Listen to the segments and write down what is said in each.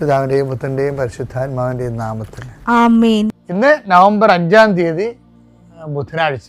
പിതാവിന്റെയും പുത്രന്റെയും പരിശുദ്ധാത്മാവിന്റെയും നാമത്തിൽ. ഇന്ന് നവംബർ അഞ്ചാം തീയതി ബുധനാഴ്ച.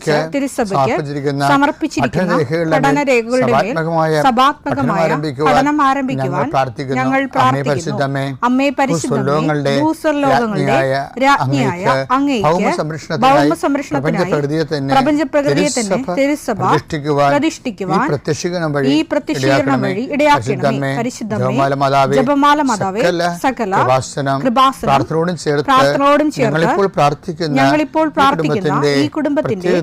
തിരുസഭയ്ക്ക് സമർപ്പിച്ചിരിക്കുന്ന പഠന രേഖകളുടെ സഭാത്മകമായ പഠനം ആരംഭിക്കുവാൻ ഞങ്ങൾ പ്രാർത്ഥിക്കുന്നു. അമ്മേ പരിശുദ്ധമേ, ഭൂസ്വർലോകങ്ങളുടെ രാജ്ഞിയായ അങ്ങേക്ക് ഭൗമസംരക്ഷണത്തിനായി പ്രപഞ്ചപ്രകൃതിയെ തന്നെ തിരുസഭ പ്രതിഷ്ഠിക്കുവാൻ ഈ പ്രത്യക്ഷീകരണം വഴി ഇടയാക്കണമേ. പരിശുദ്ധമേ ജപമാല മാതാവേ സകല കൃപാസനം പ്രാർത്ഥനയോടും ചേർത്ത് ഞങ്ങളിപ്പോൾ പ്രാർത്ഥിക്കുന്ന ഞങ്ങളിപ്പോൾ പ്രാർത്ഥിക്കുന്ന കുടുംബത്തിന്റെ ഈ കുടുംബത്തിന്റെ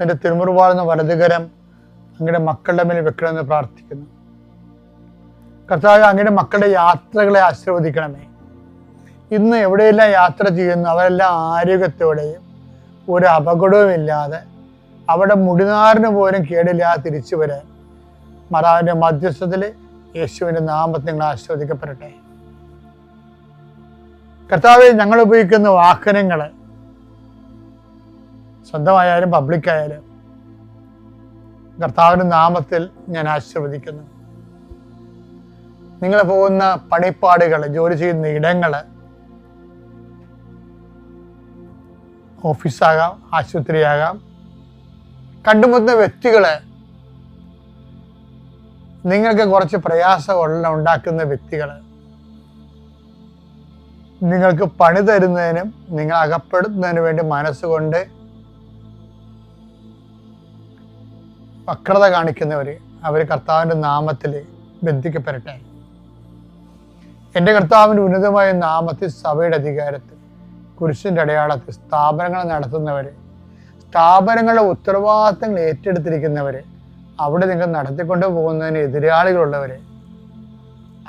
നിന്റെ തിരുമുറുവാളുന്ന വലതുകരം അങ്ങയുടെ മക്കളുടെ മേൽ വെക്കണമെന്ന് പ്രാർത്ഥിക്കുന്നു. കർത്താവ് അങ്ങയുടെ മക്കളുടെ യാത്രകളെ ആശീർവദിക്കണമേ. ഇന്ന് എവിടെയെല്ലാം യാത്ര ചെയ്യുന്നു അവരെല്ലാം ആരോഗ്യത്തോടെയും ഒരു അപകടവും ഇല്ലാതെ അവിടെ മുടിനാറിന് പോലും കേടില്ലാതെ തിരിച്ചു വരാൻ മറാവിന്റെ മധ്യസ്ഥത്തിൽ യേശുവിന്റെ നാമത്തിൽ നിങ്ങൾ ആശ്വദിക്കപ്പെടട്ടെ കർത്താവ് ഞങ്ങൾ ഉപയോഗിക്കുന്ന വാഹനങ്ങൾ സ്വന്തമായാലും പബ്ലിക്കായാലും കർത്താവിന്റെ നാമത്തിൽ ഞാൻ ആശീർവദിക്കുന്നു. നിങ്ങൾ പോകുന്ന പണിപ്പാടുകൾ ജോലി ചെയ്യുന്ന ഇടങ്ങൾ ഓഫീസാകാം ആശുപത്രിയാകാം. കണ്ടുമുട്ടുന്ന വ്യക്തികളെ നിങ്ങൾക്ക് കുറച്ച് പ്രയാസമുള്ള ഉണ്ടാക്കുന്ന വ്യക്തികൾ നിങ്ങൾക്ക് പണി തരുന്നതിനും നിങ്ങൾ അകപ്പെടുന്നതിനു വേണ്ടി മനസ്സുകൊണ്ട് വക്രത കാണിക്കുന്നവർ അവർ കർത്താവിന്റെ നാമത്തിൽ ബന്ധിക്കപ്പെടട്ടെ. എന്റെ കർത്താവിന്റെ ഉന്നതമായ നാമത്തിൽ സഭയുടെ അധികാരത്തിൽ കുരിശിന്റെ അടയാളത്തിൽ സ്ഥാപനങ്ങൾ നടത്തുന്നവർ സ്ഥാപനങ്ങളുടെ ഉത്തരവാദിത്തങ്ങൾ ഏറ്റെടുത്തിരിക്കുന്നവർ അവിടെ നിങ്ങൾ നടത്തിക്കൊണ്ട് പോകുന്നതിന് എതിരാളികളുള്ളവർ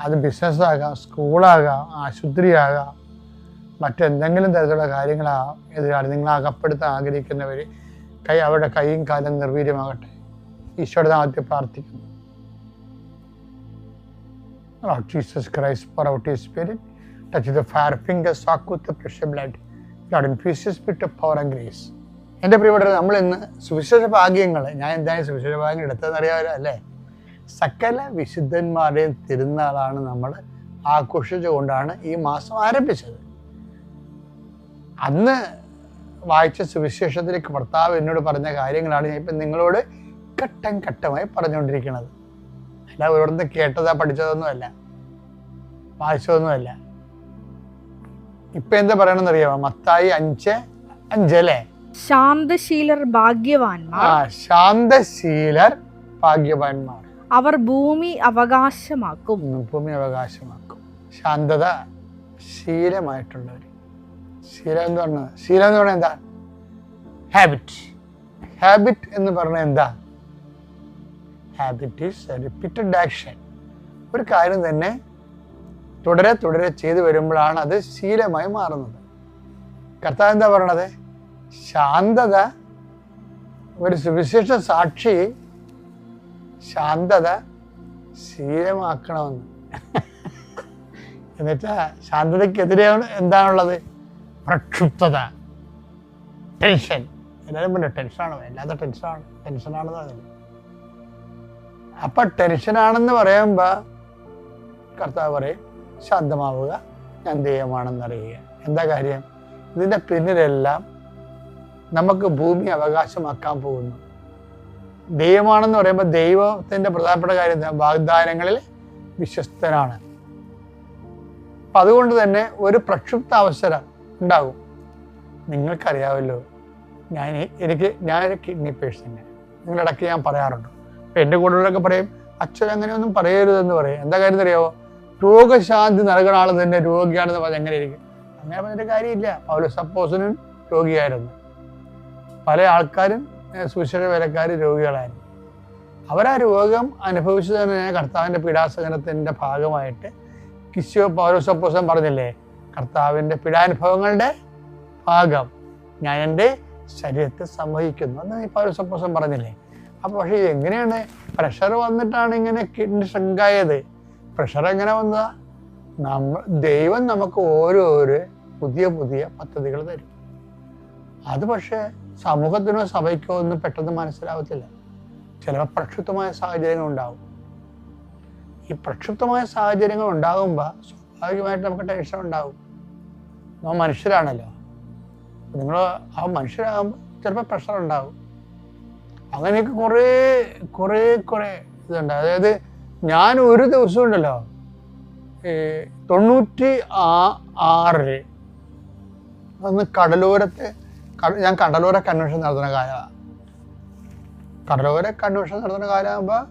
അത് ബിസിനസ്സാകാം സ്കൂളാകാം ആശുപത്രിയാകാം മറ്റെന്തെങ്കിലും തരത്തിലുള്ള കാര്യങ്ങളാകാം എതിരാളി നിങ്ങൾ അകപ്പെടുത്താൻ ആഗ്രഹിക്കുന്നവർ കൈ അവരുടെ കൈയും കാലം നിർവീര്യമാകട്ടെ. ഈശോയുടെ നാമത്തിൽ പ്രാർത്ഥിക്കുന്നു. Lord Jesus. എന്റെ നമ്മൾ ഇന്ന് സുവിശേഷ ഭാഗ്യങ്ങൾ ഞാൻ എന്തായാലും സുവിശേഷ ഭാഗ്യങ്ങൾ എടുത്തതെന്ന് അറിയാമല്ലോ അല്ലേ സകല വിശുദ്ധന്മാരുടെയും തിരുനാളാണ് നമ്മൾ ആഘോഷിച്ചുകൊണ്ടാണ് ഈ മാസം ആരംഭിച്ചത്. അന്ന് വായിച്ച സുവിശേഷത്തിലേക്ക് ഭർത്താവ് എന്നോട് പറഞ്ഞ കാര്യങ്ങളാണ് ഞാൻ ഇപ്പം നിങ്ങളോട് ഘട്ടം ഘട്ടമായി പറഞ്ഞുകൊണ്ടിരിക്കുന്നത് അല്ല ഇവിടുന്ന് കേട്ടതാ പഠിച്ചതൊന്നുമല്ല. വായിച്ചതൊന്നുമല്ല. ഇപ്പൊ എന്താ പറയണമെന്ന് അറിയാമോ മത്തായി അഞ്ച് അഞ്ചല്ലേ ശാന്തശീലർ ഭാഗ്യവാന്മാർ. ആ ശാന്തശീലർ ഭാഗ്യവാന്മാർ. അവർ ഭൂമി അവകാശമാക്കും. ഭൂമി അവകാശമാക്കും. ശാന്തത ശീലമായിട്ടുള്ളവർ ശീലം എന്ന് പറഞ്ഞത് ശീലം എന്ന് പറഞ്ഞാൽ എന്താ? ഹാബിറ്റ് ഹാബിറ്റ് എന്ന് പറഞ്ഞാൽ എന്താ? ഹാബിറ്റ് ഈസ് റിപ്പീറ്റഡ് ആക്ഷൻ ഒരു കാര്യം തന്നെ തുടരെ തുടരെ ചെയ്തു വരുമ്പോഴാണ് അത് ശീലമായി മാറുന്നത്. കർത്താവ് എന്താ പറയണത്? ശാന്തത ഒരു സുവിശേഷ സാക്ഷി ശാന്തത ശീലമാക്കണമെന്ന്. എന്നുവെച്ചാ ശാന്തതയ്ക്കെതിരെയാണ് എന്താണുള്ളത്? പ്രക്ഷുബ്ധത ടെൻഷൻ എല്ലാവരും പറഞ്ഞു ടെൻഷനാണ് വല്ലാത്ത ടെൻഷനാണ് ടെൻഷനാണെന്ന് പറഞ്ഞത് അപ്പൊ ടെൻഷനാണെന്ന് പറയുമ്പോ കർത്താവ് പറയും ശാന്തമാവുക ഞാൻ ദൈവമാണെന്ന് അറിയുക എന്താ കാര്യം? ഇതിന്റെ പിന്നിലെല്ലാം നമുക്ക് ഭൂമി അവകാശമാക്കാൻ പോകുന്നു. ദൈവമാണെന്ന് പറയുമ്പോൾ ദൈവത്തിന്റെ പ്രധാനപ്പെട്ട കാര്യം വാഗ്ദാനങ്ങളിൽ വിശ്വസ്തനാണ്. അപ്പൊ അതുകൊണ്ട് തന്നെ ഒരു പ്രക്ഷുബ്ധ അവസരം ഉണ്ടാകും. നിങ്ങൾക്കറിയാമല്ലോ ഞാൻ എനിക്ക് ഞാനൊരു കിഡ്നി പേഴ്സൺ നിങ്ങളിടയ്ക്ക് ഞാൻ പറയാറുണ്ട്. അപ്പം എന്റെ കൂടെയുള്ളവരൊക്കെ പറയും അച്ഛൻ അങ്ങനെയൊന്നും പറയരുതെന്ന് പറയും. എന്താ കാര്യം അറിയാമോ രോഗശാന്തി നൽകുന്ന ആൾ തന്നെ രോഗിയാണെന്ന് പറഞ്ഞാൽ എങ്ങനെ ഇരിക്കും? അങ്ങനെ പറഞ്ഞിട്ട് കാര്യമില്ല. പൗല സപ്പോസിനും രോഗിയായിരുന്നു. പല ആൾക്കാരും ഏഹ്, സുവിശേഷ വേലക്കാർ രോഗികളായിരുന്നു. അവരാ രോഗം അനുഭവിച്ചു തന്നെ കർത്താവിന്റെ പീഡാസഹനത്തിന്റെ ഭാഗമായിട്ട് കിശോ പൗരസപ്പോസം പറഞ്ഞില്ലേ കർത്താവിന്റെ പീഡാനുഭവങ്ങളുടെ ഭാഗം ഞാൻ എന്റെ ശരീരത്തെ സംവഹിക്കുന്നു എന്ന് പൗരസപ്പോസം പറഞ്ഞില്ലേ. അപ്പോൾ പക്ഷേ എങ്ങനെയാണ് പ്രഷർ വന്നിട്ടാണ് ഇങ്ങനെ കിഡ്നി ഷ്രിങ്കായത് പ്രഷർ എങ്ങനെ വന്നതാ? നമ്മ ദൈവം നമുക്ക് ഓരോരോ പുതിയ പുതിയ പദ്ധതികൾ തരും. അത് പക്ഷേ സമൂഹത്തിനോ സഭയ്ക്കോ ഒന്നും പെട്ടെന്ന് മനസ്സിലാവത്തില്ല. ചിലപ്പോൾ പ്രക്ഷുപ്തമായ സാഹചര്യങ്ങൾ ഉണ്ടാവും. ഈ പ്രക്ഷുപ്തമായ സാഹചര്യങ്ങൾ ഉണ്ടാകുമ്പോൾ സ്വാഭാവികമായിട്ട് നമുക്ക് ടെൻഷൻ ഉണ്ടാവും. നമ്മൾ മനുഷ്യരാണല്ലോ. നിങ്ങൾ ആ മനുഷ്യരാകുമ്പോൾ ചിലപ്പോൾ പ്രഷർ ഉണ്ടാവും. അങ്ങനെയൊക്കെ കുറേ കുറേ കുറേ ഇതുണ്ട്. അതായത് ഞാൻ ഒരു ദിവസം ഉണ്ടല്ലോ തൊണ്ണൂറ്റി ആ ആറിൽ അന്ന് കടലോരത്തെ ഞാൻ കടലോര കൺവെൻഷൻ നടത്തുന്ന കാലമാണ് കടലോര കൺവെൻഷൻ നടത്തുന്ന കാലമാകുമ്പോൾ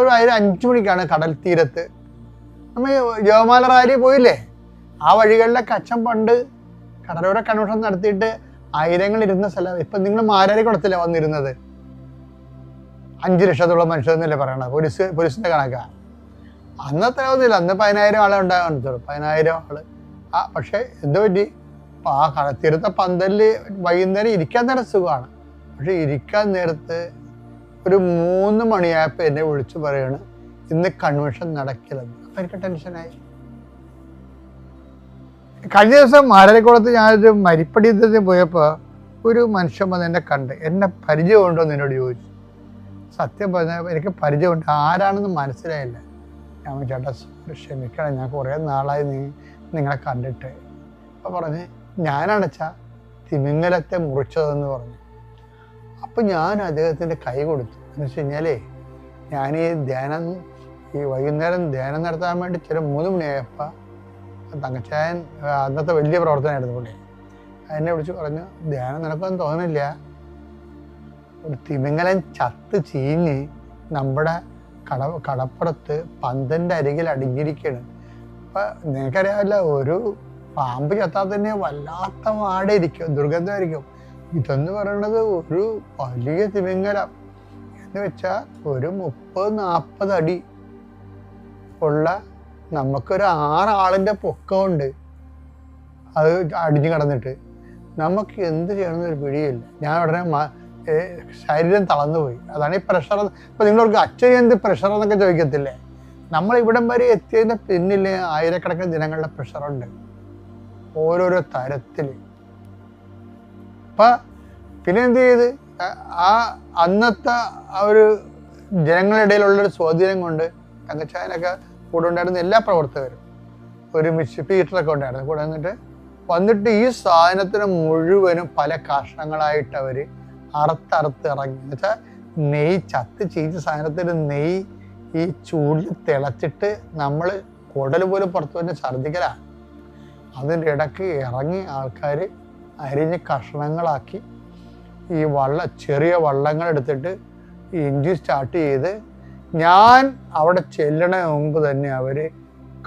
ഒരു അതിന് അഞ്ചു മണിക്കാണ് കടൽ തീരത്ത്. നമ്മൾ ജവമാല റാലി പോയില്ലേ? ആ വഴികളിലെ കച്ചം പണ്ട് കടലോര കൺവെൻഷൻ നടത്തിയിട്ട് ആയിരങ്ങൾ ഇരുന്ന സ്ഥലം ഇപ്പം നിങ്ങൾ മാരാരി കുളത്തിലാണ് വന്നിരുന്നത്. അഞ്ച് ലക്ഷത്തോളം മനുഷ്യരെന്നല്ലേ പറയണത്? പോലീസ് പോലീസിന്റെ കണക്കാണ് അന്നത്തെ ഒന്നുമില്ല അന്ന് പതിനായിരം ആളെ ഉണ്ടാകാൻ പതിനായിരം ആൾ. ആ പക്ഷേ എന്തോ പറ്റി? ആ കടത്തീരത്തെ പന്തലിൽ വൈകുന്നേരം ഇരിക്കാൻ നേരം സുഖമാണ്. പക്ഷെ ഇരിക്കാൻ നേരത്ത് ഒരു മൂന്ന് മണിയായപ്പോൾ എന്നെ വിളിച്ചു പറയാണ് ഇന്ന് കൺവെൻഷൻ നടക്കില്ലെന്ന്. അപ്പം എനിക്ക് ടെൻഷനായി. കഴിഞ്ഞ ദിവസം മാരരക്കുളത്ത് ഞാനൊരു മരിപ്പടി പോയപ്പോൾ ഒരു മനുഷ്യൻ വന്ന് എന്നെ കണ്ട്. എന്നെ പരിചയമുണ്ടോ എന്ന് എന്നോട് ചോദിച്ചു. സത്യം പറഞ്ഞാൽ എനിക്ക് പരിചയമുണ്ട്. ആരാണെന്ന് മനസ്സിലായില്ല. ഞാൻ ചേട്ടാ ക്ഷമിക്കണം. ഞാൻ കുറേ നാളായി നീ നിങ്ങളെ കണ്ടിട്ട്. അപ്പോൾ പറഞ്ഞ് ഞാനടച്ചാ തിമിങ്ങലത്തെ മുറിച്ചതെന്ന് പറഞ്ഞു. അപ്പം ഞാൻ അദ്ദേഹത്തിന്റെ കൈ കൊടുത്തു. എന്ന് വെച്ച് കഴിഞ്ഞാലേ ഞാൻ ഈ ധ്യാനം ഈ വൈകുന്നേരം ധ്യാനം നടത്താൻ വേണ്ടി ചില മൂന്ന് മണിയായപ്പോൾ തങ്കച്ചായൻ അന്നത്തെ വലിയ പ്രവർത്തനമായിരുന്നു പുള്ളി. എന്നെ വിളിച്ച് പറഞ്ഞു ധ്യാനം നടക്കുമെന്ന് തോന്നില്ല ഒരു തിമിങ്ങലൻ ചത്ത് ചീഞ്ഞ് നമ്മുടെ കട കടപ്പുറത്ത് പന്തന്റെ അരികിൽ അടിഞ്ഞിരിക്കുകയാണ് അപ്പം നിനക്കറിയാമല്ല ഒരു പാമ്പ് ചത്താൽ തന്നെ വല്ലാത്ത മാടിയിരിക്കും ദുർഗന്ധമായിരിക്കും. ഇതെന്ന് പറയുന്നത് ഒരു വലിയ തിമിങ്ങലം എന്ന് വെച്ചാൽ ഒരു മുപ്പത് നാൽപ്പത് അടി ഉള്ള നമുക്കൊരു ആറാളിന്റെ പൊക്കമുണ്ട്. അത് അടിഞ്ഞു കടന്നിട്ട്. നമുക്ക് എന്ത് ചെയ്യണമെന്നൊരു പിടിയില്ല. ഞാൻ ഉടനെ ശരീരം തളർന്നു പോയി. അതാണ് ഈ പ്രഷർ ഇപ്പം നിങ്ങൾക്ക് അച്ഛൻ എന്ത് പ്രഷർ എന്നൊക്കെ ചോദിക്കത്തില്ലേ? നമ്മൾ ഇവിടം വരെ എത്തിയതിന്റെ പിന്നിൽ ആയിരക്കണക്കിന് ജനങ്ങളുടെ പ്രഷറുണ്ട് ഓരോരോ തരത്തിൽ അപ്പം പിന്നെ എന്ത് ചെയ്ത്? ആ- അന്നത്തെ ആ ഒരു ജനങ്ങളുടെ ഇടയിലുള്ളൊരു സ്വാധീനം കൊണ്ട് തങ്കച്ചായനൊക്കെ കൂടെ ഉണ്ടായിരുന്ന എല്ലാ പ്രവർത്തകരും ഒരുമിച്ച് പീറ്ററൊക്കെ ഉണ്ടായിരുന്നു. കൂടെ വന്നിട്ട് വന്നിട്ട് ഈ സാധനത്തിന് മുഴുവനും പല കഷ്ണങ്ങളായിട്ട് അവർ അറുത്തറുത്ത് ഇറങ്ങി. എന്ന് വെച്ചാൽ നെയ് ചത്ത് ചീച്ച സാധനത്തിന് നെയ് ഈ ചൂടിൽ തിളച്ചിട്ട് നമ്മൾ കുടൽ പോലും പുറത്തു തന്നെ ഛർദ്ദിക്കലാണ് അതിന്റെ ഇടയ്ക്ക് ഇറങ്ങി ആൾക്കാർ അരിഞ്ഞ് കഷ്ണങ്ങളാക്കി ഈ വള്ള ചെറിയ വള്ളങ്ങൾ എടുത്തിട്ട് എഞ്ചിൻ സ്റ്റാർട്ട് ചെയ്ത് ഞാൻ അവിടെ ചെല്ലണ മുമ്പ് തന്നെ അവർ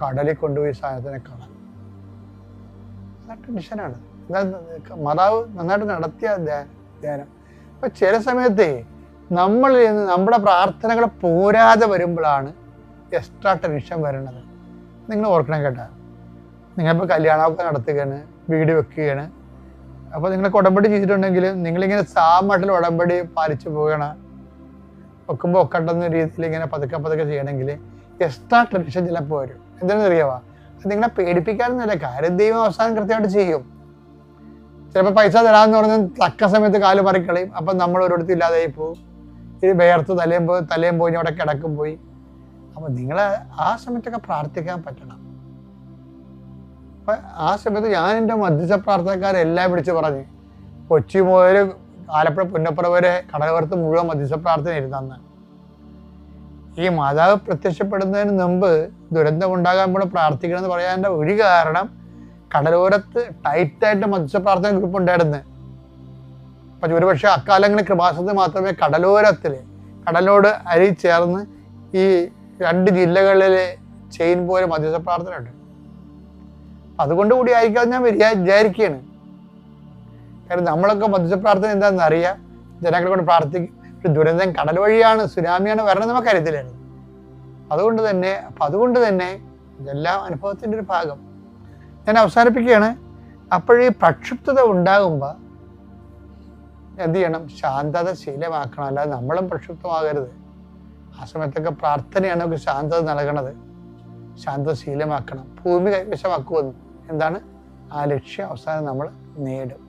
കടലിൽ കൊണ്ടുപോയി സാധനത്തിനെ കളഞ്ഞു ടെൻഷനാണ് മാതാവ് നന്നായിട്ട് നടത്തിയ ധ്യാ- ധ്യാനം. അപ്പൊ ചില സമയത്തെ നമ്മൾ നമ്മുടെ പ്രാർത്ഥനകൾ പോരാതെ വരുമ്പോഴാണ് എക്സ്ട്രാ ടെൻഷൻ വരണത്. നിങ്ങൾ ഓർക്കണം കേട്ടാ. നിങ്ങളിപ്പോൾ കല്യാണമൊക്കെ നടത്തുകയാണ് വീട് വെക്കുകയാണ്. അപ്പോൾ നിങ്ങൾ ഉടമ്പടി ചെയ്തിട്ടുണ്ടെങ്കിൽ നിങ്ങളിങ്ങനെ സാമട്ടിൽ ഉടമ്പടി പാലിച്ചു പോകണം വെക്കുമ്പോൾ ഒക്കണ്ടെന്ന രീതിയിൽ ഇങ്ങനെ പതുക്കെ പതുക്കെ ചെയ്യണമെങ്കിൽ എക്സ്ട്രാ ടെൻഷൻ ചിലപ്പോൾ വരും. എന്താണെന്ന് അറിയാവാ അത് നിങ്ങളെ പേടിപ്പിക്കാനൊന്നുമില്ല. കാര്യം ദൈവം അവസാനം കൃത്യമായിട്ട് ചെയ്യും. ചിലപ്പോൾ പൈസ തരാമെന്ന് പറഞ്ഞാൽ തക്ക സമയത്ത് കാൽ മറിക്കളയും അപ്പം നമ്മൾ ഒരിടത്തും ഇല്ലാതായി പോകും ഇത് വേർത്ത് തലയും പോയി തലയും പോയി അവിടെ കിടക്കും പോയി. അപ്പം നിങ്ങൾ ആ സമയത്തൊക്കെ പ്രാർത്ഥിക്കാൻ പറ്റണം. അപ്പം ആ സമയത്ത് ഞാൻ എന്റെ മധ്യസ്ഥ പ്രാർത്ഥനക്കാരെല്ലാം വിളിച്ച് പറഞ്ഞ് കൊച്ചി മുതൽ ആലപ്പുഴ പുന്നപ്പുറ വരെ കടലോരത്ത് മുഴുവൻ മധ്യസ്ഥ പ്രാർത്ഥന ഇരുന്നു ഈ മാതാവ് പ്രത്യക്ഷപ്പെടുന്നതിന് മുമ്പ് ദുരന്തം ഉണ്ടാകാൻ കൂടെ പ്രാർത്ഥിക്കണം എന്ന് പറയാന്റെ ഒരു കാരണം കടലോരത്ത് ടൈറ്റായിട്ട് മധ്യസ്ഥ പ്രാർത്ഥന ഗ്രൂപ്പ് ഉണ്ടായിരുന്നു. അപ്പം ഒരുപക്ഷെ അക്കാലങ്ങളിൽ കൃപാസനത്തിൽ മാത്രമേ കടലോരത്തിൽ കടലോട് അരി ചേർന്ന് ഈ രണ്ട് ജില്ലകളിലെ ചെയിൻ പോലെ മധ്യസ്ഥ പ്രാർത്ഥന ഉണ്ട് അതുകൊണ്ട് കൂടി ആയിരിക്കാം ഞാൻ വിചാ- വിചാരിക്കുകയാണ് കാരണം നമ്മളൊക്കെ മധ്യസ്ഥ പ്രാർത്ഥന എന്താണെന്ന് അറിയാം. ജനങ്ങളെ കൊണ്ട് പ്രാർത്ഥിക്കും ദുരന്തം കടൽ വഴിയാണ് സുനാമിയാണ് വരണം നമുക്ക് അറിയത്തില്ലായിരുന്നു അതുകൊണ്ട് തന്നെ അപ്പം അതുകൊണ്ട് തന്നെ ഇതെല്ലാം അനുഭവത്തിന്റെ ഒരു ഭാഗം. ഞാൻ അവസാനിപ്പിക്കുകയാണ്. അപ്പോഴീ പ്രക്ഷുബ്ധത ഉണ്ടാകുമ്പോൾ എന്ത് ചെയ്യണം? ശാന്തത ശീലമാക്കണം. അല്ലാതെ നമ്മളും പ്രക്ഷുബ്ധമാകരുത്. ആ സമയത്തൊക്കെ പ്രാർത്ഥനയാണ് നമുക്ക് ശാന്തത നൽകണത്. ശാന്തത ശീലമാക്കണം. ഭൂമി കൈവശമാക്കുമെന്ന്. എന്താണ്? ആ ലക്ഷ്യം അവസാനം നമ്മൾ നേടും.